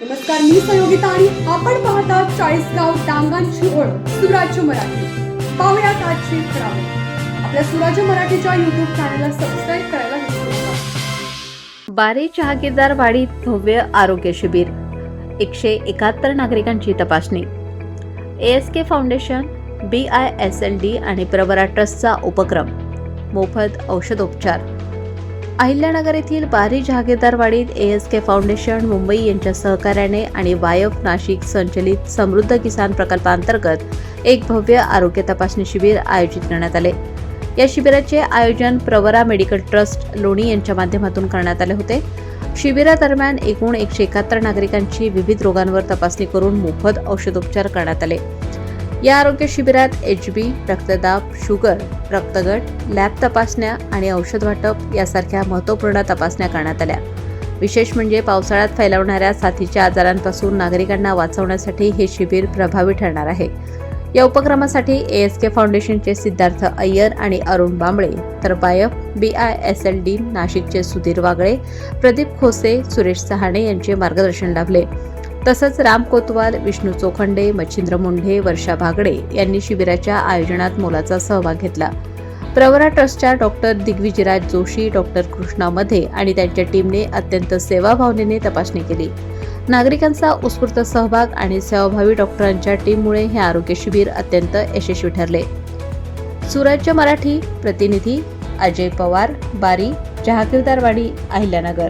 नमस्कार मी संयोगिता आणि आपण पाहता चाळीसगाव डांगांची ओळख सुराज्य मराठी. पाहुयात आजची खराब आपल्या सुराज्य मराठीच्या युट्यूब चॅनलला सबस्क्राईब करायला विसरू नका. बारे जहागीरदार वाडीत भव्य आरोग्य शिबिर. एकशे एकाहत्तर नागरिकांची तपासणी. S K foundation B I S L D आणि प्रवरा ट्रस्टचा उपक्रम. मोफत औषधोपचार. अहिल्यानगर येथील Bari Jahagirdar A S K foundation Mumbai यांच्या सहकार्याने आणि वायफ नाशिक संचलित समृद्ध किसान प्रकल्पांतर्गत एक भव्य आरोग्य तपासणी शिबिर आयोजित करण्यात आले. या शिबिराचे आयोजन प्रवरा मेडिकल ट्रस्ट लोणी यांच्या माध्यमातून करण्यात आले होते. शिबिरादरम्यान एकूण एकशे एकाहत्तर नागरिकांची विविध रोगांवर तपासणी करून मोफत औषधोपचार करण्यात आले. या आरोग्य शिबिरात एच बी रक्तदाब शुगर रक्तगट लॅब तपासण्या आणि औषध वाटप यासारख्या महत्त्वपूर्ण तपासण्या करण्यात आल्या. विशेष म्हणजे पावसाळ्यात फैलावणाऱ्या साथीच्या आजारांपासून नागरिकांना वाचवण्यासाठी हे शिबिर प्रभावी ठरणार आहे. या उपक्रमासाठी ए एस के फाउंडेशनचे सिद्धार्थ अय्यर आणि अरुण बांबळे तर BAIF B I S L D नाशिकचे सुधीर वागळे प्रदीप खोसे सुरेश सहाणे यांचे मार्गदर्शन लाभले. तसंच राम कोतवाल विष्णू चोखंडे मच्छिंद्र मुंढे वर्षा भागडे यांनी शिबिराच्या आयोजनात मोलाचा सहभाग घेतला. प्रवरा ट्रस्टच्या डॉक्टर दिग्विजयराज जोशी डॉक्टर कृष्णा मध्ये आणि त्यांच्या टीमने अत्यंत सेवाभावनेने तपासणी केली. नागरिकांचा उत्स्फूर्त सहभाग आणि सेवाभावी डॉक्टरांच्या टीममुळे हे आरोग्य शिबिर अत्यंत यशस्वी ठरले. सुराज्य मराठी प्रतिनिधी अजय पवार बारी जहागीरदारवाडी अहिल्यानगर.